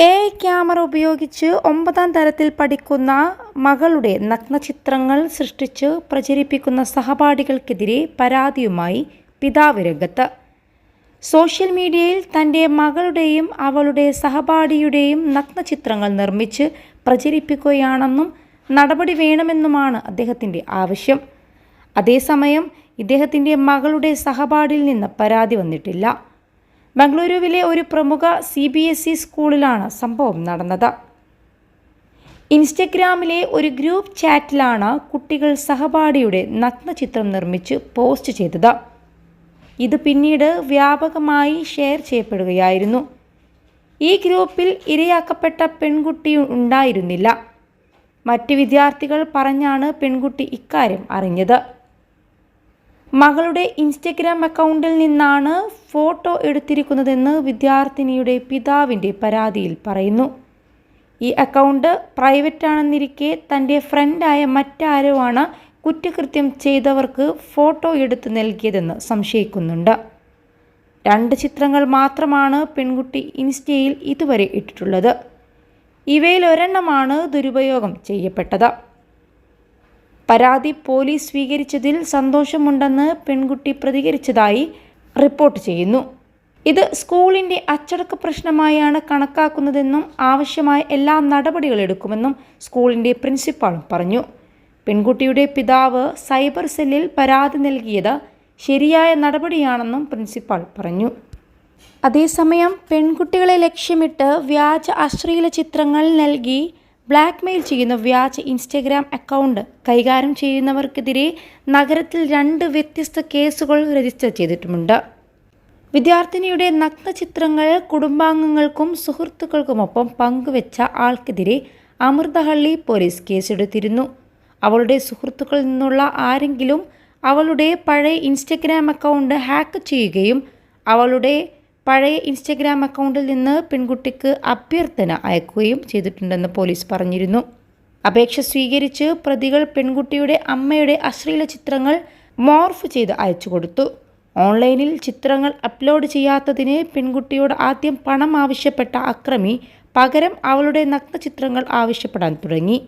A camera ഉപയോഗിച്ച് ഒമ്പതാം തരത്തിൽ പഠിക്കുന്ന മകളുടെ നഗ്നചിത്രങ്ങൾ സൃഷ്ടിച്ച് പ്രചരിപ്പിക്കുന്ന സഹപാഠികൾക്കെതിരെ പരാതിയുമായി പിതാവ് രംഗത്ത്. സോഷ്യൽ മീഡിയയിൽ തന്റെ മകളുടെയും അവളുടെ സഹപാഠിയുടെയും നഗ്നചിത്രങ്ങൾ നിർമ്മിച്ച് പ്രചരിപ്പിക്കുകയാണെന്നും നടപടി വേണമെന്നുമാണ് അദ്ദേഹത്തിന്റെ ആവശ്യം. അതേസമയം ഇദ്ദേഹത്തിന്റെ മകളുടെ സഹപാഠിയിൽ നിന്ന് പരാതി വന്നിട്ടില്ല. ബംഗളൂരുവിലെ ഒരു പ്രമുഖ സി ബി എസ് ഇ സ്കൂളിലാണ് സംഭവം നടന്നത്. ഇൻസ്റ്റഗ്രാമിലെ ഒരു ഗ്രൂപ്പ് ചാറ്റിലാണ് കുട്ടികൾ സഹപാഠിയുടെ നഗ്നചിത്രം നിർമ്മിച്ച് പോസ്റ്റ് ചെയ്തത്. ഇത് പിന്നീട് വ്യാപകമായി ഷെയർ ചെയ്യപ്പെടുകയായിരുന്നു. ഈ ഗ്രൂപ്പിൽ ഇരയാക്കപ്പെട്ട പെൺകുട്ടി ഉണ്ടായിരുന്നില്ല. മറ്റ് വിദ്യാർത്ഥികൾ പറഞ്ഞാണ് പെൺകുട്ടി ഇക്കാര്യം അറിഞ്ഞത്. മകളുടെ ഇൻസ്റ്റഗ്രാം അക്കൗണ്ടിൽ നിന്നാണ് ഫോട്ടോ എടുത്തിരിക്കുന്നതെന്ന് വിദ്യാർത്ഥിനിയുടെ പിതാവിന്റെ പരാതിയിൽ പറയുന്നു. ഈ അക്കൗണ്ട് പ്രൈവറ്റ് ആണെന്നിരിക്കെ തന്റെ ഫ്രണ്ടായ മറ്റാരോ ആണ് കുറ്റകൃത്യം ചെയ്തവർക്ക് ഫോട്ടോ എടുത്ത് നൽകിയതെന്ന് സംശയിക്കുന്നുണ്ട്. രണ്ട് ചിത്രങ്ങൾ മാത്രമാണ് പെൺകുട്ടി ഇൻസ്റ്റയിൽ ഇതുവരെ ഇട്ടിട്ടുള്ളത്. ഇവയിൽ ഒരെണ്ണമാണ് ദുരുപയോഗം ചെയ്യപ്പെട്ടത്. പരാതി പോലീസ് സ്വീകരിച്ചതിൽ സന്തോഷമുണ്ടെന്ന് പെൺകുട്ടി പ്രതികരിച്ചതായി റിപ്പോർട്ട് ചെയ്യുന്നു. ഇത് സ്കൂളിന്റെ അച്ചടക്ക പ്രശ്നമായാണ് കണക്കാക്കുന്നതെന്നും ആവശ്യമായ എല്ലാ നടപടികളെടുക്കുമെന്നും സ്കൂളിന്റെ പ്രിൻസിപ്പാളും പറഞ്ഞു. പെൺകുട്ടിയുടെ പിതാവ് സൈബർ സെല്ലിൽ പരാതി നൽകിയത് ശരിയായ നടപടിയാണെന്നും പ്രിൻസിപ്പാൾ പറഞ്ഞു. അതേസമയം പെൺകുട്ടികളെ ലക്ഷ്യമിട്ട് വ്യാജ അശ്ലീല ചിത്രങ്ങൾ നൽകി ബ്ലാക്ക്മെയിൽ ചെയ്യുന്ന വ്യാജ ഇൻസ്റ്റഗ്രാം അക്കൗണ്ട് കൈകാര്യം ചെയ്യുന്നവർക്കെതിരെ നഗരത്തിൽ രണ്ട് വ്യത്യസ്ത കേസുകൾ രജിസ്റ്റർ ചെയ്തിട്ടുമുണ്ട്. വിദ്യാർത്ഥിനിയുടെ നഗ്ന ചിത്രങ്ങൾ കുടുംബാംഗങ്ങൾക്കും സുഹൃത്തുക്കൾക്കുമൊപ്പം പങ്കുവെച്ച ആൾക്കെതിരെ അമൃതഹള്ളി പോലീസ് കേസെടുത്തിരുന്നു. അവളുടെ സുഹൃത്തുക്കളിൽ നിന്നുള്ള ആരെങ്കിലും അവളുടെ പഴയ ഇൻസ്റ്റഗ്രാം അക്കൗണ്ട് ഹാക്ക് ചെയ്യുകയും അവളുടെ പഴയ ഇൻസ്റ്റഗ്രാം അക്കൗണ്ടിൽ നിന്ന് പെൺകുട്ടിക്ക് അഭ്യർത്ഥന അയക്കുകയും ചെയ്തിട്ടുണ്ടെന്ന് പോലീസ് പറഞ്ഞിരുന്നു. അപേക്ഷ സ്വീകരിച്ച് പ്രതികൾ പെൺകുട്ടിയുടെ അമ്മയുടെ അശ്ലീല ചിത്രങ്ങൾ മോർഫ് ചെയ്ത് അയച്ചു കൊടുത്തു. ഓൺലൈനിൽ ചിത്രങ്ങൾ അപ്ലോഡ് ചെയ്യാത്തതിന് പെൺകുട്ടിയോട് ആദ്യം പണം ആവശ്യപ്പെട്ട അക്രമി പകരം അവളുടെ നഗ്ന ചിത്രങ്ങൾ ആവശ്യപ്പെടാൻ തുടങ്ങി.